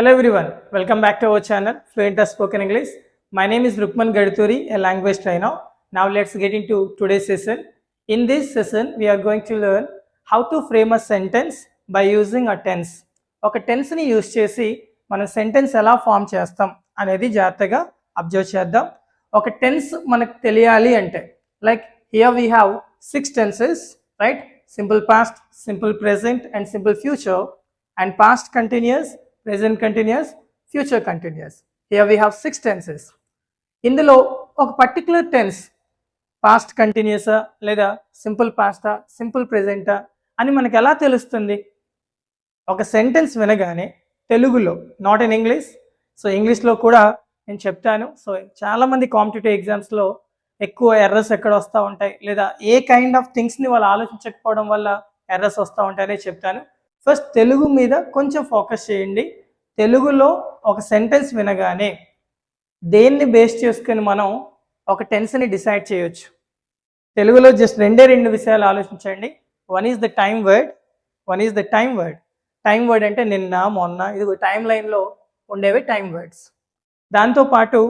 Hello everyone welcome back to our channel fluent of spoken English my name is Rukman Gaditoori a language trainer now let's get into today session in this session we're going to learn how to frame a sentence by using a tense ఒక టెన్స్ని use చేసి మనం sentence ఎలా form చేస్తాం అనేది జాగ్రత్తగా observe చేద్దాం. ఒక టెన్స్ మనకు తెలియాలి అంటే like here we have six tenses right simple past simple present and simple future and past continuous present continuous future continuous here we have six tenses ఇందులో ఒక పర్టికులర్ టెన్స్ పాస్ట్ కంటిన్యూసా లేదా simple పాస్టా simple ప్రెజెంటా అని మనకు ఎలా తెలుస్తుంది? ఒక sentence వినగానే తెలుగులో నాట్ ఇన్ ఇంగ్లీష్ సో ఇంగ్లీష్లో కూడా నేను చెప్తాను. సో చాలామంది కాంపిటేటివ్ ఎగ్జామ్స్లో ఎక్కువ ఎర్రస్ ఎక్కడ వస్తూ ఉంటాయి? లేదా ఏ కైండ్ ఆఫ్ థింగ్స్ని వాళ్ళు ఆలోచించకపోవడం వల్ల ఎర్రస్ వస్తూ ఉంటాయనే చెప్తాను. ఫస్ట్ తెలుగు మీద కొంచెం ఫోకస్ చేయండి. తెలుగులో ఒక సెంటెన్స్ వినగానే దేన్ని బేస్ చేసుకొని మనం ఒక టెన్స్ని డిసైడ్ చేయొచ్చు. తెలుగులో జస్ట్ రెండే రెండు విషయాలు ఆలోచించండి. One is the time word one is the time word time word అంటే నిన్న మొన్న ఇది టైం లైన్లో ఉండేవి టైం వర్డ్స్ దాంతోపాటు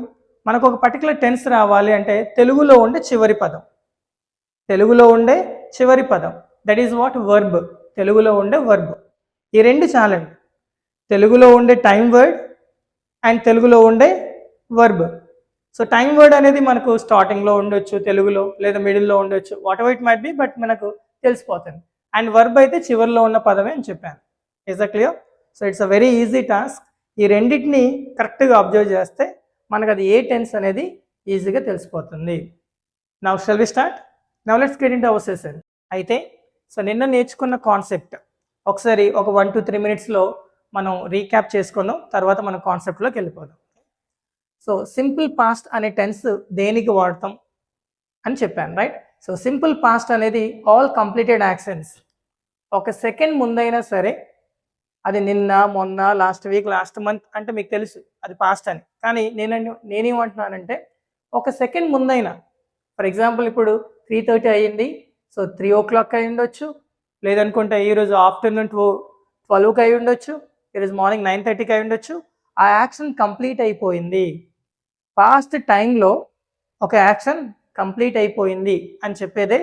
మనకు ఒక పర్టికులర్ టెన్స్ రావాలి అంటే తెలుగులో ఉండే చివరి పదం. తెలుగులో ఉండే చివరి పదం. దట్ ఈజ్ వాట్ వర్బ్ తెలుగులో ఉండే వర్బ్ ఈ రెండు చాలండి. తెలుగులో ఉండే టైం వర్డ్ అండ్ తెలుగులో ఉండే వర్బ్. సో టైం వర్డ్ అనేది మనకు స్టార్టింగ్లో ఉండొచ్చు తెలుగులో లేదా మిడిల్లో ఉండొచ్చు whatever it might be but మనకు తెలిసిపోతుంది. అండ్ వర్బ్ అయితే చివరిలో ఉన్న పదమే అని చెప్పాను. Is a clear so it's a very easy task ఈ రెండింటిని కరెక్ట్గా అబ్జర్వ్ చేస్తే మనకు అది ఏ టెన్స్ అనేది ఈజీగా తెలిసిపోతుంది. Now shall we start now let's get in our session అయితే సో నిన్న నేర్చుకున్న కాన్సెప్ట్ ఒకసారి ఒక వన్ టు త్రీ మినిట్స్లో మనం రీక్యాప్ చేసుకుందాం తర్వాత మనం కాన్సెప్ట్లోకి వెళ్ళిపోదాం. సో సింపుల్ పాస్ట్ అనే టెన్స్ దేనికి వాడతాం అని చెప్పాను రైట్ సో సింపుల్ పాస్ట్ అనేది ఆల్ కంప్లీటెడ్ యాక్షన్స్ ఒక సెకండ్ ముందైనా సరే అది నిన్న మొన్న లాస్ట్ వీక్ లాస్ట్ మంత్ అంటే మీకు తెలుసు అది పాస్ట్ అని. కానీ నేను నేనేమంటున్నానంటే ఒక సెకండ్ ముందైనా ఫర్ ఎగ్జాంపుల్ ఇప్పుడు త్రీ థర్టీ అయ్యింది సో త్రీ ఓ క్లాక్ అయి ఉండొచ్చు లేదనుకుంటే ఈరోజు ఆఫ్టర్నూన్ టూ ట్వెల్వ్కి అయి ఉండొచ్చు ఈరోజు మార్నింగ్ నైన్ థర్టీకి అయి ఉండొచ్చు ఆ యాక్షన్ కంప్లీట్ అయిపోయింది. పాస్ట్ టైంలో ఒక యాక్షన్ కంప్లీట్ అయిపోయింది అని చెప్పేదే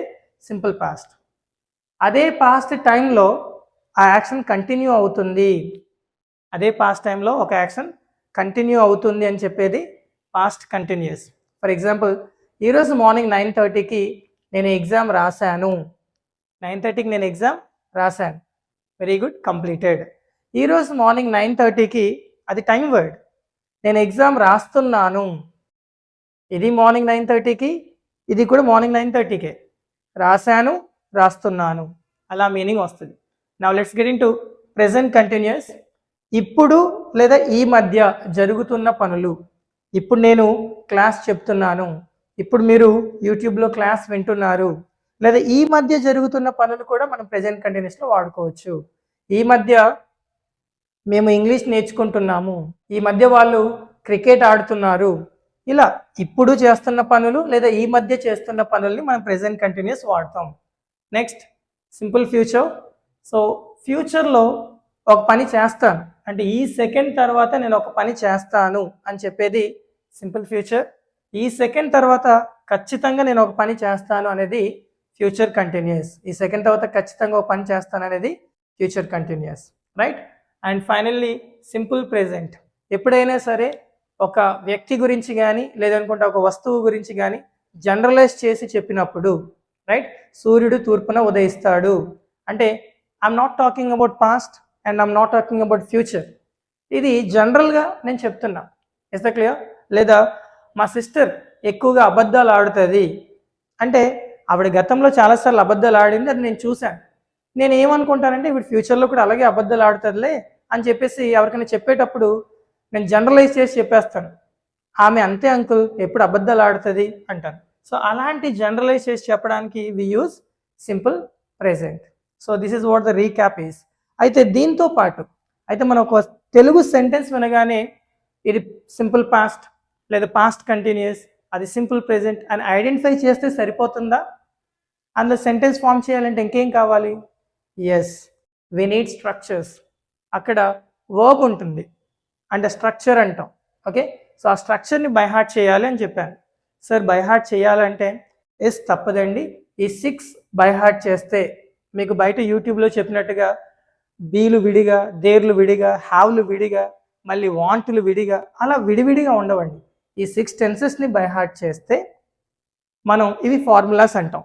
సింపుల్ పాస్ట్ అదే పాస్ట్ టైంలో ఆ యాక్షన్ కంటిన్యూ అవుతుంది. అదే పాస్ట్ టైంలో ఒక యాక్షన్ కంటిన్యూ అవుతుంది అని చెప్పేది పాస్ట్ కంటిన్యూస్ ఫర్ ఎగ్జాంపుల్ ఈరోజు మార్నింగ్ నైన్ థర్టీకి నేను ఎగ్జామ్ రాశాను. నైన్ థర్టీకి నేను ఎగ్జామ్ రాశాను. వెరీ గుడ్ కంప్లీటెడ్ ఈరోజు మార్నింగ్ నైన్ థర్టీకి అది టైం వర్డ్. నేను ఎగ్జామ్ రాస్తున్నాను. ఇది మార్నింగ్ నైన్ థర్టీకి ఇది కూడా మార్నింగ్ నైన్ థర్టీకే. రాశాను రాస్తున్నాను. అలా మీనింగ్ వస్తుంది. నా let's get into present continuous ఇప్పుడు లేదా ఈ మధ్య జరుగుతున్న పనులు. ఇప్పుడు నేను క్లాస్ చెప్తున్నాను. ఇప్పుడు మీరు యూట్యూబ్లో క్లాస్ వింటున్నారు. లేదా ఈ మధ్య జరుగుతున్న పనులు కూడా మనం ప్రజెంట్ కంటిన్యూస్లో వాడుకోవచ్చు. ఈ మధ్య మేము ఇంగ్లీష్ నేర్చుకుంటున్నాము. ఈ మధ్య వాళ్ళు క్రికెట్ ఆడుతున్నారు. ఇలా ఇప్పుడు చేస్తున్న పనులు లేదా ఈ మధ్య చేస్తున్న పనుల్ని మనం ప్రెజెంట్ కంటిన్యూస్ వాడతాం. నెక్స్ట్ సింపుల్ ఫ్యూచర్ సో ఫ్యూచర్లో ఒక పని చేస్తాను. అంటే ఈ సెకండ్ తర్వాత నేను ఒక పని చేస్తాను అని చెప్పేది సింపుల్ ఫ్యూచర్ ఈ సెకండ్ తర్వాత ఖచ్చితంగా నేను ఒక పని చేస్తాను అనేది ఫ్యూచర్ కంటిన్యూస్ ఈ సెకండ్ తర్వాత ఖచ్చితంగా ఒక పని చేస్తాను అనేది future continuous right and finally simple present. ఎప్పుడైనా సరే ఒక వ్యక్తి గురించి కానీ లేదనుకుంటే ఒక వస్తువు గురించి కానీ జనరలైజ్ చేసి చెప్పినప్పుడు రైట్? సూర్యుడు తూర్పున ఉదయిస్తాడు. అంటే I'm not talking about past and I'm not talking about future ఇది జనరల్గా నేను చెప్తున్నా. ఇస్ ద క్లియర్ లేదా మా సిస్టర్ ఎక్కువగా అబద్ధాలు ఆడుతుంది. అంటే ఆవిడ గతంలో చాలాసార్లు అబద్ధాలు ఆడింది అది నేను చూశాను. నేను ఏమనుకుంటానంటే వీడు ఫ్యూచర్లో కూడా అలాగే అబద్ధాలు ఆడుతుందిలే అని చెప్పేసి ఎవరికైనా చెప్పేటప్పుడు నేను జనరలైజ్ చేసి చెప్పేస్తాను. ఆమె అంతే అంకుల్ ఎప్పుడు అబద్ధాలు ఆడుతుంది అంటాను. సో అలాంటి జనరలైజ్ చేసి చెప్పడానికి we use simple present so this is what the recap is అయితే దీంతో పాటు అయితే మనం ఒక తెలుగు సెంటెన్స్ వినగానే ఇది సింపుల్ పాస్ట్ లేదా పాస్ట్ కంటిన్యూస్ అది సింపుల్ ప్రెజెంట్ అని ఐడెంటిఫై చేస్తే సరిపోతుందా? అందులో సెంటెన్స్ ఫామ్ చేయాలంటే ఇంకేం కావాలి? ఎస్ వి నీడ్ స్ట్రక్చర్స్ అక్కడ వర్బ్ ఉంటుంది. అంటే స్ట్రక్చర్ అంటాం. ఓకే సో ఆ స్ట్రక్చర్ని బై హార్ట్ చేయాలి అని చెప్పాను. సార్ బైహార్ట్ చేయాలంటే ఎస్ తప్పదండి. ఈ సిక్స్ బైహార్ట్ చేస్తే మీకు బయట యూట్యూబ్లో చెప్పినట్టుగా బీలు విడిగా దేర్లు విడిగా హ్యావ్లు విడిగా మళ్ళీ వాంటులు విడిగా అలా విడివిడిగా ఉండవండి. ఈ సిక్స్ టెన్సెస్ని బైహార్ట్ చేస్తే మనం ఇవి ఫార్ములాస్ అంటాం.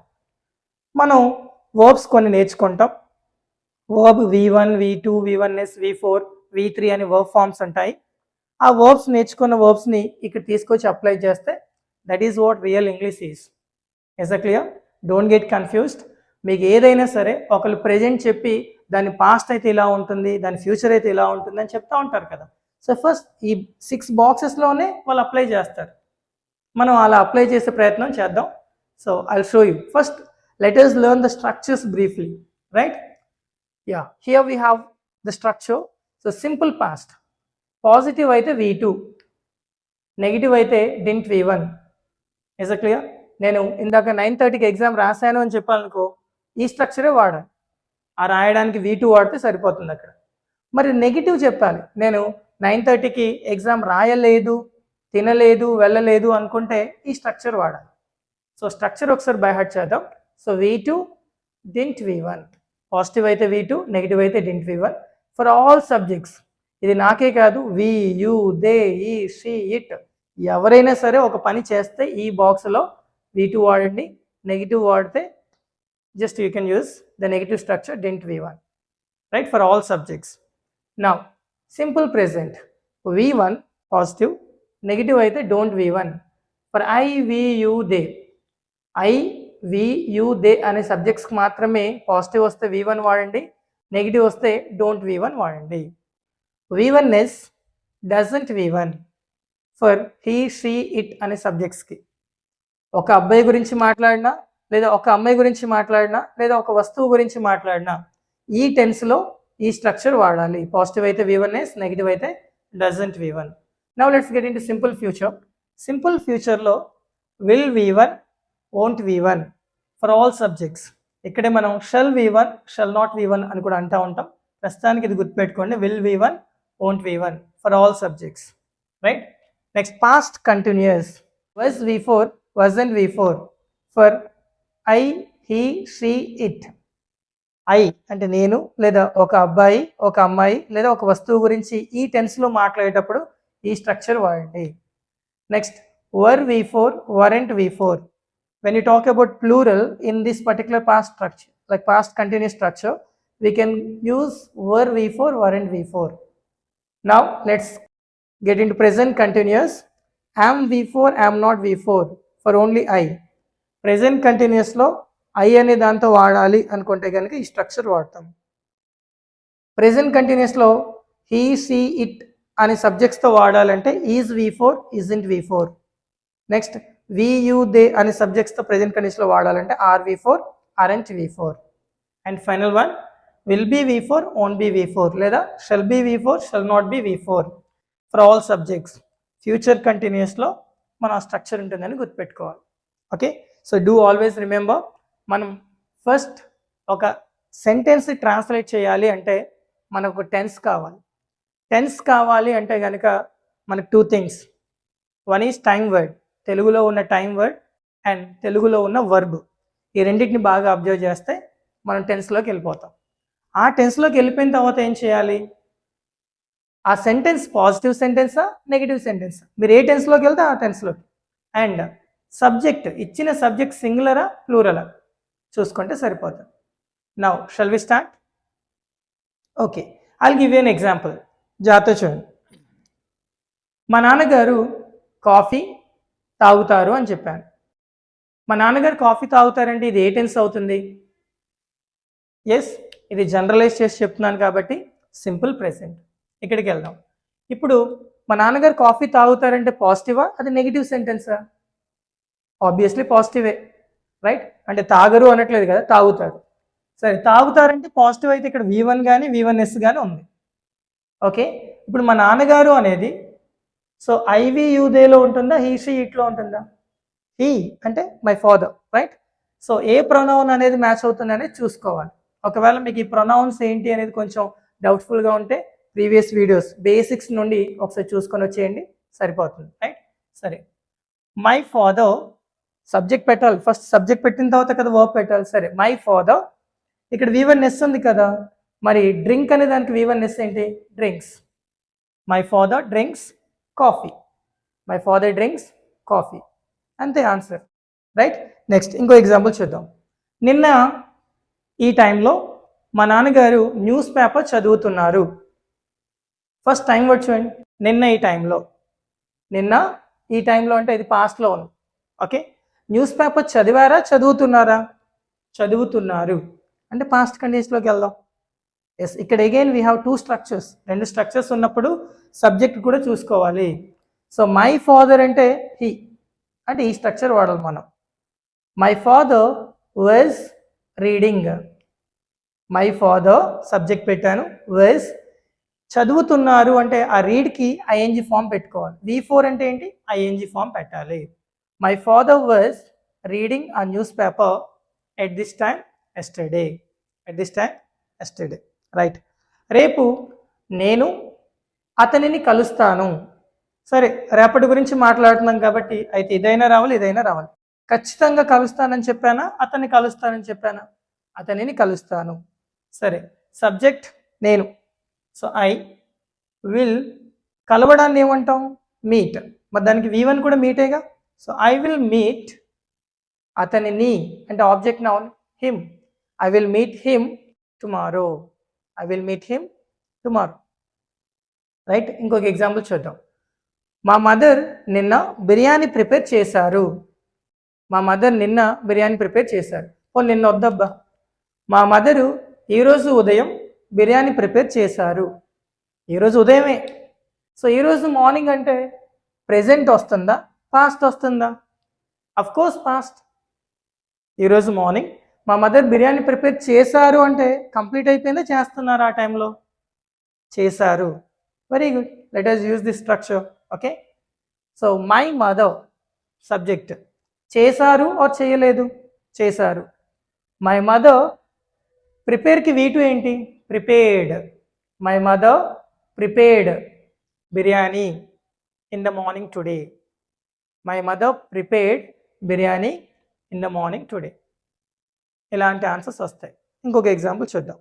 మనం వర్బ్స్ కొన్ని నేర్చుకుంటాం. Verb V one V two V one S V four V three అని వర్బ్ ఫార్మ్స్ ఉంటాయి. ఆ వర్బ్స్ నేర్చుకున్న వర్బ్స్ని ఇక్కడ తీసుకొచ్చి అప్లై చేస్తే that is what real English is is a clear don't get confused మీకు ఏదైనా సరే ఒకళ్ళు ప్రెజెంట్ చెప్పి దాని పాస్ట్ అయితే ఇలా ఉంటుంది దాని ఫ్యూచర్ అయితే ఇలా ఉంటుంది అని చెప్తా ఉంటారు కదా. సో ఫస్ట్ ఈ సిక్స్ బాక్సెస్లోనే వాళ్ళు అప్లై చేస్తారు. మనం అలా అప్లై చేసే ప్రయత్నం చేద్దాం. So I show you first let us learn the structures briefly right yeah here we have the structure so simple past positive అయితే వి టూ నెగిటివ్ అయితే didn't V one is a clear నేను ఇందాక nine థర్టీకి exam రాశాను అని చెప్పాలనుకో ఈ స్ట్రక్చరే వాడాలి ఆ రాయడానికి వి టూ వాడితే సరిపోతుంది అక్కడ. మరి నెగిటివ్ చెప్పాలి. నేను నైన్ థర్టీకి ఎగ్జామ్ రాయలేదు తినలేదు వెళ్ళలేదు అనుకుంటే ఈ స్ట్రక్చర్ వాడాలి. సో స్ట్రక్చర్ ఒకసారి బై హార్ట్ చేద్దాం. So V two didn't V one positive అయితే వి టూ నెగిటివ్ అయితే didn't V one. For all subjects ఇది నాకే కాదు we you they he she it. ఎవరైనా సరే ఒక పని చేస్తే ఈ బాక్స్లో వి టూ వాడండి నెగిటివ్ వాడితే just you can use the negative structure didn't V one. Right for all subjects. నా simple present. V one positive negative అయితే don't V one. For I we you they. I we you they అనే సబ్జెక్ట్స్కి మాత్రమే positive వస్తే V one వాడండి negative వస్తే don't V one వాడండి. V one S doesn't V one for he she it అనే సబ్జెక్ట్స్కి. ఒక అబ్బాయి గురించి మాట్లాడినా లేదా ఒక అమ్మాయి గురించి మాట్లాడినా లేదా ఒక వస్తువు గురించి మాట్లాడినా ఈ టెన్స్లో ఈ స్ట్రక్చర్ వాడాలి. పాజిటివ్ అయితే వి వన్ ఎస్ నెగిటివ్ అయితే doesn't V one. Now let's get into simple future. Simple ఫ్యూచర్లో will V one won't V one? For all subjects ఇక్కడే మనం shall V one shall not V one అని కూడా అంటూ ఉంటాం. ప్రస్తుతానికి ఇది గుర్తుపెట్టుకోండి. Will V one won't V one for all subjects right next past continuous was V four wasn't V four for I he she it I అంటే నేను లేదా ఒక అబ్బాయి ఒక అమ్మాయి లేదా ఒక వస్తువు గురించి ఈ టెన్స్లో మాట్లాడేటప్పుడు ఈ స్ట్రక్చర్ వాడండి. Next were V four weren't V four when you talk about plural in this particular past structure, like past continuous structure, we can use were v4, weren't v4. Now let's get into present continuous. Am v4, am not v4 for only I. Present కంటిన్యూస్లో I అనే దాంతో వాడాలి అనుకుంటే కనుక ఈ structure వాడతాం present కంటిన్యూస్లో he she it అనే సబ్జెక్ట్స్తో వాడాలంటే is V four isn't V four next we you they అనే సబ్జెక్ట్స్తో ప్రజెంట్ కండిషన్లో వాడాలంటే are V four aren't V four and final one will be V four won't be V four లేదా shall be V four shall not be V four for all subjects future కంటిన్యూస్లో మన structure ఉంటుందని గుర్తుపెట్టుకోవాలి. Okay so do always remember మనం first ఒక sentence translate చేయాలి అంటే మనకు tense కావాలి. టెన్స్ కావాలి అంటే కనుక మనకు two things one is time word తెలుగులో ఉన్న టైం వర్డ్ అండ్ తెలుగులో ఉన్న వర్బ్ ఈ రెండింటిని బాగా అబ్జర్వ్ చేస్తే మనం టెన్స్లోకి వెళ్ళిపోతాం. ఆ టెన్స్లోకి వెళ్ళిపోయిన తర్వాత ఏం చేయాలి? ఆ సెంటెన్స్ పాజిటివ్ సెంటెన్సా నెగిటివ్ సెంటెన్సా మీరు ఏ టెన్స్లోకి వెళ్తే ఆ టెన్స్లోకి అండ్ సబ్జెక్ట్ ఇచ్చిన సబ్జెక్ట్ సింగులరా ప్లూరలా చూసుకుంటే సరిపోతుంది. Now shall we start okay I'll give an example జాతో చూడండి. మా నాన్నగారు కాఫీ తాగుతారు అని చెప్పాను. మా నాన్నగారు కాఫీ తాగుతారంటే ఇది ఏ టెన్స్ అవుతుంది. ఎస్ ఇది జనరలైజ్ చేసి చెప్తున్నాను కాబట్టి సింపుల్ ప్రెసెంట్. ఇక్కడికి వెళ్దాం. ఇప్పుడు మా నాన్నగారు కాఫీ తాగుతారంటే పాజిటివా? అది నెగిటివ్ సెంటెన్సా ఆబ్వియస్లీ పాజిటివే రైట్ అంటే తాగరు అనట్లేదు కదా తాగుతారు. సరే తాగుతారంటే పాజిటివ్ అయితే ఇక్కడ వి వన్ కానీ వి వన్ ఎస్ కానీ ఉంది. ఓకే ఇప్పుడు మా నాన్నగారు అనేది సో ఐవి యూదేలో ఉంటుందా? హీ షీ ఇట్లో ఉంటుందా? హీ అంటే my father right so a pronoun అనేది మ్యాచ్ అవుతుంది అనేది చూసుకోవాలి. ఒకవేళ మీకు ఈ ప్రొనౌన్స్ ఏంటి అనేది కొంచెం డౌట్ఫుల్గా ఉంటే ప్రీవియస్ వీడియోస్ బేసిక్స్ నుండి ఒకసారి చూసుకొని వచ్చేయండి. సరిపోతుంది రైట్ సరే. మై ఫాదర్ సబ్జెక్ట్ పెట్టాలి. ఫస్ట్ సబ్జెక్ట్ పెట్టిన తర్వాత కదా వర్క్ పెట్టాలి. సరే మై ఫాదర్ ఇక్కడ వన్ ఉంది కదా. మరి డ్రింక్ అనే దానికి వన్ ఏంటి? Drinks my father drinks coffee. My father drinks coffee అంతే ఆన్సర్ రైట్ నెక్స్ట్ ఇంకో ఎగ్జాంపుల్ చూద్దాం. నిన్న ఈ టైంలో మా నాన్నగారు న్యూస్ పేపర్ చదువుతున్నారు. ఫస్ట్ టైం వర్డ్ చూడండి. నిన్న ఈ టైంలో నిన్న ఈ టైంలో అంటే ఇది పాస్ట్లో ఉంది. ఓకే న్యూస్ పేపర్ చదివారా? చదువుతున్నారా? చదువుతున్నారు. అంటే పాస్ట్ కండిషన్లోకి వెళ్దాం. ఎస్ ఇక్కడ again we have two structures రెండు స్ట్రక్చర్స్ ఉన్నప్పుడు సబ్జెక్ట్ కూడా చూసుకోవాలి. సో మై ఫాదర్ అంటే హీ అంటే ఈ స్ట్రక్చర్ వాడాలి మనం. My father was reading my father subject పెట్టాను వాజ్ చదువుతున్నారు అంటే ఆ రీడ్కి ఐఎన్జి ఫామ్ పెట్టుకోవాలి. వి ఫోర్ అంటే ఏంటి? ఐఎన్జి ఫామ్ పెట్టాలి. మై ఫాదర్ వాజ్ రీడింగ్ ఆ news paper at this time yesterday at this time yesterday right రేపు నేను అతనిని కలుస్తాను. సరే రేపటి గురించి మాట్లాడుతున్నాం కాబట్టి అయితే ఇదైనా రావాలి ఇదైనా రావాలి. ఖచ్చితంగా కలుస్తానని చెప్పానా? అతన్ని కలుస్తానని చెప్పానా? అతనిని కలుస్తాను. సరే సబ్జెక్ట్ నేను. సో ఐ విల్ కలవడాన్ని ఏమంటాం? మీట్ మరి దానికి వి వన్ కూడా మీటేగా సో ఐ విల్ మీట్ అతనిని అంటే object noun him I will meet him tomorrow I will meet him tomorrow right ఇంకొక ఎగ్జాంపుల్ చూద్దాం. మా మదర్ నిన్న బిర్యానీ ప్రిపేర్ చేశారు. మా మదర్ నిన్న బిర్యానీ ప్రిపేర్ చేశారు. ఓ నిన్న వద్దబ్బా. మా మదరు ఈరోజు ఉదయం బిర్యానీ ప్రిపేర్ చేశారు. ఈరోజు ఉదయమే. సో ఈరోజు మార్నింగ్ అంటే ప్రెజెంట్ వస్తుందా? పాస్ట్ వస్తుందా? అఫ్ కోర్స్ పాస్ట్ ఈరోజు మార్నింగ్ మా మదర్ బిర్యానీ ప్రిపేర్ చేశారు అంటే కంప్లీట్ అయిపోయిందా? చేస్తున్నారు ఆ టైంలో? చేశారు. Very good let us use this structure okay so my mother subject చేశారు ఆర్ చేయలేదు? చేశారు. మై మదర్ ప్రిపేర్కి వీటు ఏంటి? Prepared my mother prepared biryani in the morning today my mother prepared biryani in the morning today ఇలాంటి answers వస్తాయి. ఇంకొక example చూద్దాం.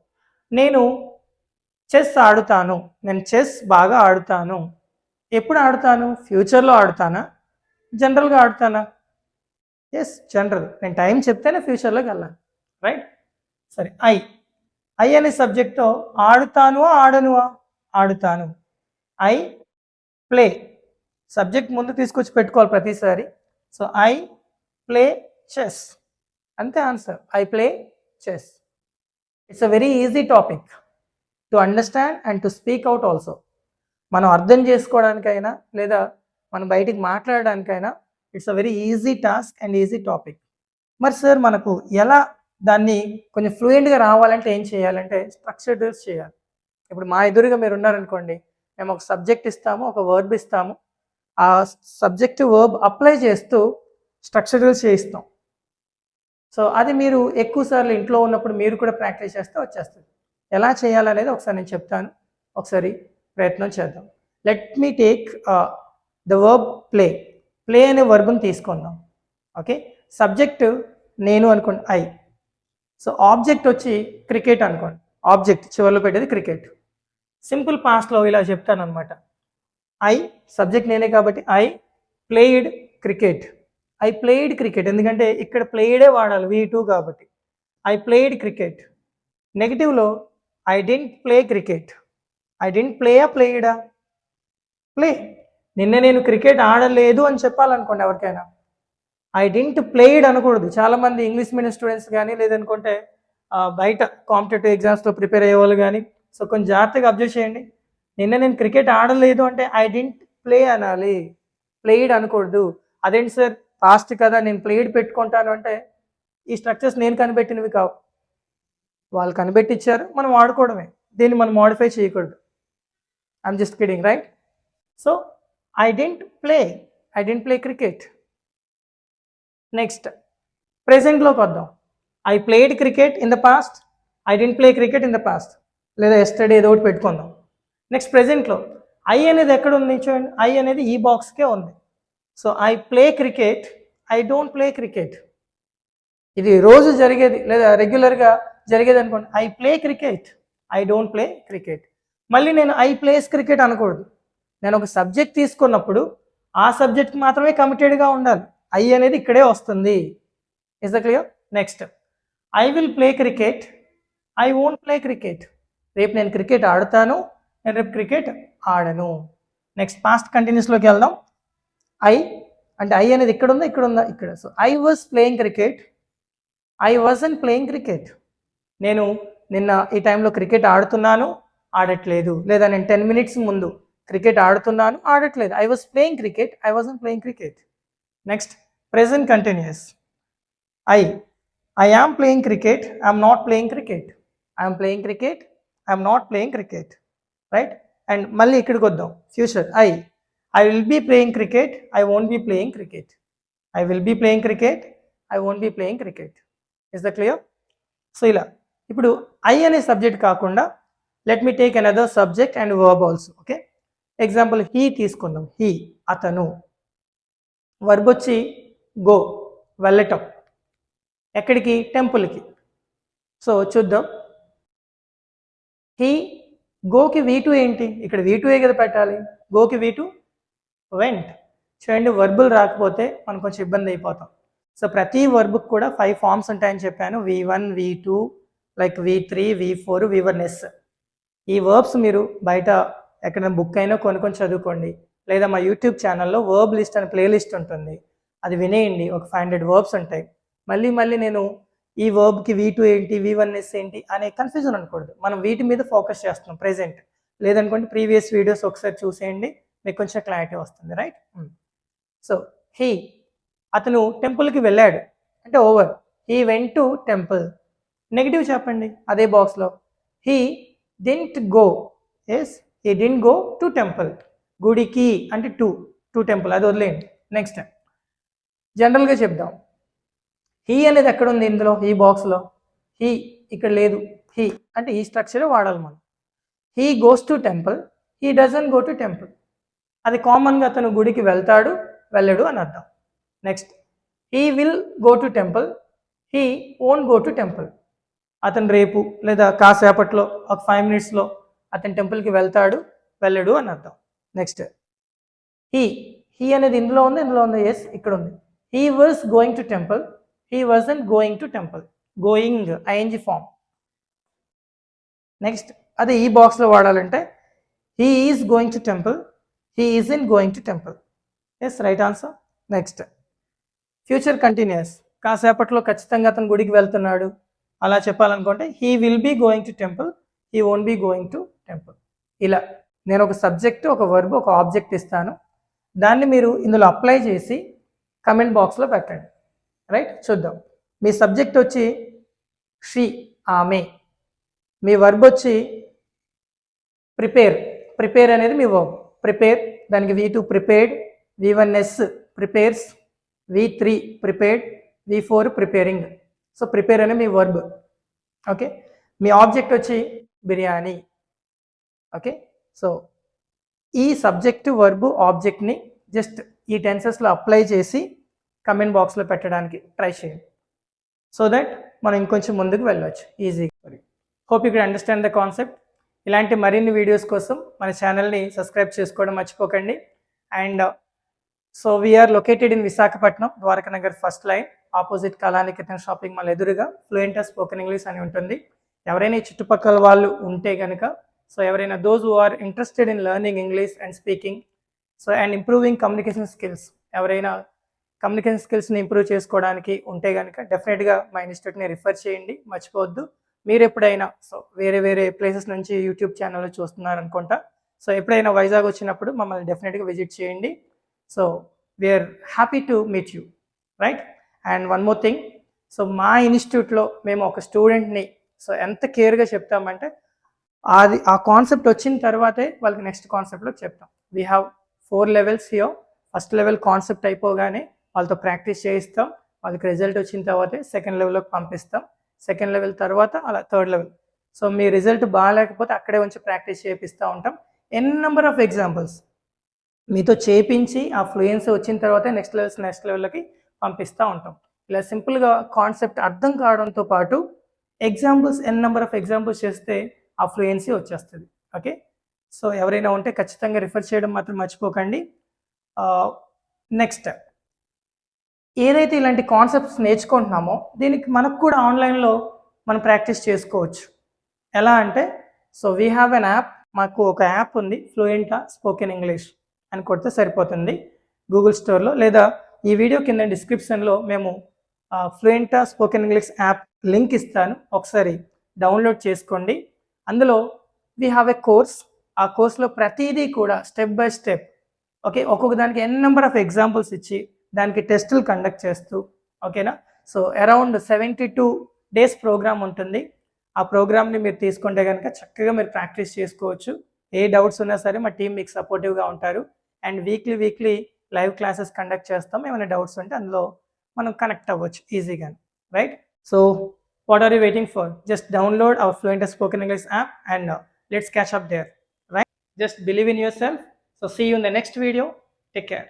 నేను చెస్ ఆడుతాను. నేను చెస్ బాగా ఆడుతాను. ఎప్పుడు ఆడుతాను? ఫ్యూచర్లో ఆడుతానా? జనరల్గా ఆడుతానా? ఎస్ జనరల్ నేను టైం చెప్తేనే ఫ్యూచర్లోకి వెళ్ళాను రైట్ సరే ఐ ఐ అనే సబ్జెక్ట్తో ఆడుతానువా ఆడనువా? ఆడుతాను. ఐ ప్లే సబ్జెక్ట్ ముందు తీసుకొచ్చి పెట్టుకోవాలి ప్రతిసారి. సో ఐ ప్లే చెస్ అంతే answer. I play chess it's a very easy topic to understand and to speak out also మనం అర్థం చేసుకోవడానికైనా లేదా మనం బయటికి మాట్లాడడానికైనా it's a very easy task and easy topic మరి సార్ మనకు ఎలా దాన్ని కొంచెం ఫ్లూయెంట్గా రావాలంటే ఏం చేయాలంటే స్ట్రక్చర్ చేయాలి. ఇప్పుడు మా ఎదురుగా మీరు ఉన్నారనుకోండి మేము ఒక సబ్జెక్ట్ ఇస్తాము ఒక వర్బ్ ఇస్తాము. ఆ సబ్జెక్ట్ వర్బ్ అప్లై చేస్తూ స్ట్రక్చర్డ్ చేయిస్తాం. సో అది మీరు ఎక్కువ సార్లు ఇంట్లో ఉన్నప్పుడు మీరు కూడా ప్రాక్టీస్ చేస్తే వచ్చేస్తుంది. ఎలా చేయాలనేది ఒకసారి నేను చెప్తాను. ఒకసారి ప్రయత్నం చేద్దాం. Let me take the verb play play అనే వర్బ్ని తీసుకుందాం. ఓకే సబ్జెక్ట్ నేను అనుకోండి ఐ సో ఆబ్జెక్ట్ వచ్చి క్రికెట్ అనుకోండి. ఆబ్జెక్ట్ చివరిలో పెట్టేది క్రికెట్ సింపుల్ పాస్ట్లో ఇలా చెప్తాను అనమాట ఐ సబ్జెక్ట్ నేనే కాబట్టి I played cricket I played cricket ఎందుకంటే ఇక్కడ ప్లేయిడే వాడాలి వీ టూ కాబట్టి. I played cricket నెగిటివ్లో I didn't play cricket I didn't player ప్లేయిడా ప్లే నిన్న నేను క్రికెట్ ఆడలేదు అని చెప్పాలనుకోండి ఎవరికైనా. ఐ డెంట్ ప్లేయిడ్ అనకూడదు. చాలామంది ఇంగ్లీష్ మీడియం స్టూడెంట్స్ కానీ లేదనుకుంటే బయట కాంపిటేటివ్ ఎగ్జామ్స్లో ప్రిపేర్ అయ్యే వాళ్ళు కానీ సో కొంచెం జాగ్రత్తగా అబ్జర్వ్ చేయండి. నిన్న నేను క్రికెట్ ఆడలేదు అంటే ఐ డెంట్ ప్లే అనాలి. ప్లేయిడ్ అనకూడదు. అదేంటి సార్? పాస్ట్ కదా నేను ప్లేడ్ పెట్టుకుంటాను అంటే ఈ స్ట్రక్చర్స్ నేను కనిపెట్టినవి కావు. వాళ్ళు కనిపెట్టించారు మనం వాడుకోవడమే. దీన్ని మనం మోడిఫై చేయకూడదు. I'm just kidding right so I didn't play I didn't play cricket next ప్రెసెంట్లోకి వద్దాం. I played cricket in the past I didn't play cricket in the past లేదా ఎస్టర్డే ఏదో ఒకటి పెట్టుకుందాం. నెక్స్ట్ ప్రెజెంట్లో ఐ అనేది ఎక్కడ ఉంది చూడండి. ఐ అనేది ఈ బాక్స్కే ఉంది. So I play cricket I don't play cricket ఇది రోజు జరిగేది లేదా రెగ్యులర్గా జరిగేది అనుకోండి. I play cricket I don't play cricket మళ్ళీ నేను ఐ ప్లేస్ క్రికెట్ అనకూడదు. నేను ఒక సబ్జెక్ట్ తీసుకున్నప్పుడు ఆ సబ్జెక్ట్కి మాత్రమే కమిటెడ్గా ఉండాలి. ఐ అనేది ఇక్కడే వస్తుంది. Is the clear next I will play cricket I won't play cricket రేపు నేను క్రికెట్ ఆడతాను. నేను రేపు క్రికెట్ ఆడను. నెక్స్ట్ పాస్ట్ కంటిన్యూస్లోకి వెళ్దాం. ఐ అంటే ఐ అనేది ఇక్కడ ఉందా? ఇక్కడ ఉందా? ఇక్కడ. So I was playing cricket I wasn't playing cricket నేను నిన్న ఈ టైంలో క్రికెట్ ఆడుతున్నాను ఆడట్లేదు. లేదా నేను టెన్ మినిట్స్ ముందు క్రికెట్ ఆడుతున్నాను ఆడట్లేదు. I was playing cricket I wasn't playing cricket next present continuous I I am playing cricket I'm not playing cricket I'm playing cricket I'm not playing cricket right and మళ్ళీ ఇక్కడికి వద్దాం. Future I I will be playing cricket I won't be playing cricket I will be playing cricket I won't be playing cricket is the clear so ఇలా. ఇప్పుడు I అనే subject కాకుండా let me take another subject and verb also okay example he తీసుకుందాం. He అతను. Verb వచ్చి go వెళ్ళటం. ఎక్కడికి? టెంపుల్కి సో చూద్దాం. హీ గోకి వీ టూ ఏంటి? ఇక్కడ వీ టూ ఏ కదా పెట్టాలి. గోకి వీ టూ వెంట్ చూడండి వర్బులు రాకపోతే మనం కొంచెం ఇబ్బంది అయిపోతాం. సో ప్రతి వర్బుకి కూడా ఫైవ్ ఫార్మ్స్ ఉంటాయని చెప్పాను. V one V two like V three V four V one yes ఈ వర్బ్స్ మీరు బయట ఎక్కడైనా బుక్ అయినా కొనుక్కొని చదువుకోండి. లేదా మా యూట్యూబ్ ఛానల్లో వర్బ్ లిస్ట్ అనే ప్లేలిస్ట్ ఉంటుంది. అది వినేయండి ఒక ఫైవ్ హండ్రెడ్ వర్బ్స్ ఉంటాయి. మళ్ళీ మళ్ళీ నేను ఈ వర్బ్కి వి టూ ఏంటి వి వన్ ఎస్ ఏంటి అనే కన్ఫ్యూజన్ అనకూడదు. మనం వీటి మీద ఫోకస్ చేస్తున్నాం ప్రెజెంట్ లేదనుకోండి ప్రీవియస్ వీడియోస్ ఒకసారి చూసేయండి. మీకు కొంచెం క్లారిటీ వస్తుంది రైట్ సో హీ అతను టెంపుల్కి వెళ్ళాడు. అంటే over he went to temple negative చెప్పండి అదే బాక్స్లో he didn't go yes he didn't go to temple గుడికి అంటే టు టు టెంపుల్ అది వదిలేయండి. నెక్స్ట్ జనరల్గా చెప్దాం. హీ అనేది ఎక్కడ ఉంది ఇందులో? ఈ బాక్స్లో హీ ఇక్కడ లేదు. హీ అంటే ఈ స్ట్రక్చరే వాడాలి మనం. He goes to temple he doesn't go to temple అది కామన్గా అతను గుడికి వెళ్తాడు వెళ్ళడు అని అర్థం. Next he will go to temple he won't go to temple అతను రేపు లేదా కాసేపట్లో ఒక ఫైవ్ మినిట్స్లో అతను టెంపుల్కి వెళ్తాడు వెళ్ళడు అని అర్థం. నెక్స్ట్ హీ హీ అనేది ఇందులో ఉంది ఇందులో ఉంది ఎస్ ఇక్కడ ఉంది. He was going to temple he wasn't going to temple going ING form next అదే ఈ బాక్స్లో వాడాలంటే he is going to temple he isn't going to temple yes right answer next future continuous కాసేపట్లో ఖచ్చితంగా అతను గుడికి వెళ్తున్నాడు. అలా చెప్పాలనుకుంటే he will be going to temple he won't be going to temple ఇలా. నేను ఒక సబ్జెక్ట్ ఒక వర్బ్ ఒక ఆబ్జెక్ట్ ఇస్తాను. దాన్ని మీరు ఇందులో అప్లై చేసి కమెంట్ బాక్స్లో పెట్టండి. రైట్ చూద్దాం. మీ సబ్జెక్ట్ వచ్చి షీ ఆమె. మీ వర్బ్ వచ్చి ప్రిపేర్ ప్రిపేర్ అనేది మీ వర్బ్ ప్రిపేర్ దానికి V two prepared V one yes prepares V three prepared V four preparing so prepare అనే మీ వర్బ్ ఓకే మీ ఆబ్జెక్ట్ వచ్చి బిర్యానీ. ఓకే సో ఈ సబ్జెక్ట్ వర్బ్ ఆబ్జెక్ట్ని జస్ట్ ఈ టెన్సెస్లో అప్లై చేసి కమెంట్ బాక్స్లో పెట్టడానికి ట్రై చేయండి. సో దట్ మనం ఇంకొంచెం ముందుకు వెళ్ళవచ్చు ఈజీగా hope you can understand the concept ఇలాంటి మరిన్ని వీడియోస్ కోసం మన ఛానల్ని సబ్స్క్రైబ్ చేసుకోవడం మర్చిపోకండి. And so we're located in Visakhapatnam Dwarakanagar first line opposite Kalaniketan shopping mall ఎదురుగా ఫ్లూయెంట్ స్పోకెన్ ఇంగ్లీష్ అని ఉంటుంది. ఎవరైనా ఈ చుట్టుపక్కల వాళ్ళు ఉంటే కనుక సో ఎవరైనా those who are interested in learning English and speaking so and improving communication skills ఎవరైనా కమ్యూనికేషన్ స్కిల్స్ని ఇంప్రూవ్ చేసుకోవడానికి ఉంటే కనుక డెఫినెట్గా మా ఇన్స్టిట్యూట్ని రిఫర్ చేయండి మర్చిపోవద్దు. మీరు ఎప్పుడైనా సో వేరే వేరే ప్లేసెస్ నుంచి యూట్యూబ్ ఛానల్లో చూస్తున్నారు అనుకుంటా సో ఎప్పుడైనా వైజాగ్ వచ్చినప్పుడు మమ్మల్ని డెఫినెట్గా విజిట్ చేయండి. So we're happy to meet you right and one more thing so మా ఇన్స్టిట్యూట్లో మేము ఒక స్టూడెంట్ని సో ఎంత కేర్గా చెప్తామంటే అది ఆ కాన్సెప్ట్ వచ్చిన తర్వాతే వాళ్ళకి నెక్స్ట్ కాన్సెప్ట్లో చెప్తాం. We have four levels here first level concept అయిపోగానే వాళ్ళతో ప్రాక్టీస్ చేయిస్తాం. వాళ్ళకి రిజల్ట్ వచ్చిన తర్వాతే సెకండ్ లెవెల్లోకి పంపిస్తాం. సెకండ్ లెవెల్ తర్వాత అలా థర్డ్ లెవెల్. సో మీ రిజల్ట్ బాగాలేకపోతే అక్కడే ఉంచి ప్రాక్టీస్ చేపిస్తూ ఉంటాం. ఎన్ నెంబర్ ఆఫ్ ఎగ్జాంపుల్స్ మీతో చేపించి ఆ ఫ్లూయెన్సీ వచ్చిన తర్వాత నెక్స్ట్ లెవెల్స్ నెక్స్ట్ లెవెల్కి పంపిస్తూ ఉంటాం. ఇలా సింపుల్గా కాన్సెప్ట్ అర్థం కావడంతో పాటు examples n number of examples చేస్తే ఆ ఫ్లూయెన్సీ వచ్చేస్తుంది. ఓకే? సో ఎవరైనా ఉంటే ఖచ్చితంగా రిఫర్ చేయడం మాత్రం మర్చిపోకండి. నెక్స్ట్ ఏదైతే ఇలాంటి కాన్సెప్ట్స్ నేర్చుకుంటున్నామో దీనికి మనకు కూడా ఆన్లైన్లో మనం ప్రాక్టీస్ చేసుకోవచ్చు. ఎలా అంటే so we have an app మాకు ఒక యాప్ ఉంది ఫ్లూయెంటా స్పోకెన్ ఇంగ్లీష్ అని కొడితే సరిపోతుంది. గూగుల్ స్టోర్లో లేదా ఈ వీడియో కింద డిస్క్రిప్షన్లో మేము ఫ్లూయెంటా స్పోకెన్ ఇంగ్లీష్ యాప్ లింక్ ఇస్తాను. ఒకసారి డౌన్లోడ్ చేసుకోండి. అందులో వీ హ్యావ్ ఎ కోర్స్ ఆ కోర్స్లో ప్రతిదీ కూడా స్టెప్ బై స్టెప్ ఓకే ఒక్కొక్క దానికి ఎన్ నెంబర్ ఆఫ్ ఎగ్జాంపుల్స్ ఇచ్చి దానికి టెస్టులు కండక్ట్ చేస్తూ ఓకేనా? So around seventy two days program ఉంటుంది. ఆ ప్రోగ్రామ్ని మీరు తీసుకుంటే కనుక చక్కగా మీరు ప్రాక్టీస్ చేసుకోవచ్చు. ఏ డౌట్స్ ఉన్నా సరే మా టీం మీకు సపోర్టివ్గా ఉంటారు. And weekly weekly live classes conduct చేస్తాం. ఏమైనా డౌట్స్ ఉంటే అందులో మనం కనెక్ట్ అవ్వచ్చు ఈజీగా right? So what are you waiting for? Just download our fluent spoken English app and let's catch up there. Right? Just believe in yourself. So see you in the next video. Take care.